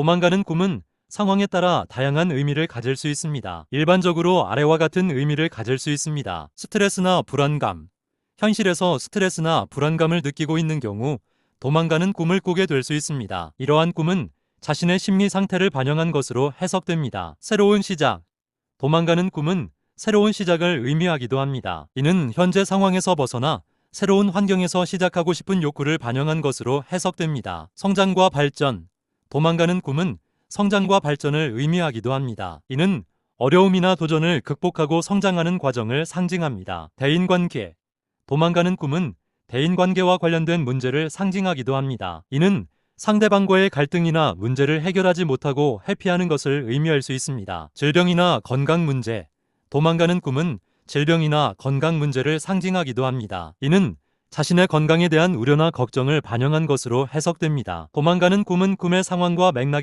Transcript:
도망가는 꿈은 상황에 따라 다양한 의미를 가질 수 있습니다. 일반적으로 아래와 같은 의미를 가질 수 있습니다. 스트레스나 불안감. 현실에서 스트레스나 불안감을 느끼고 있는 경우 도망가는 꿈을 꾸게 될 수 있습니다. 이러한 꿈은 자신의 심리 상태를 반영한 것으로 해석됩니다. 새로운 시작. 도망가는 꿈은 새로운 시작을 의미하기도 합니다. 이는 현재 상황에서 벗어나 새로운 환경에서 시작하고 싶은 욕구를 반영한 것으로 해석됩니다. 성장과 발전. 도망가는 꿈은 성장과 발전을 의미하기도 합니다. 이는 어려움이나 도전을 극복하고 성장하는 과정을 상징합니다. 대인관계. 도망가는 꿈은 대인관계와 관련된 문제를 상징하기도 합니다. 이는 상대방과의 갈등이나 문제를 해결하지 못하고 회피하는 것을 의미할 수 있습니다. 질병이나 건강 문제. 도망가는 꿈은 질병이나 건강 문제를 상징하기도 합니다. 이는 자신의 건강에 대한 우려나 걱정을 반영한 것으로 해석됩니다. 도망가는 꿈은 꿈의 상황과 맥락에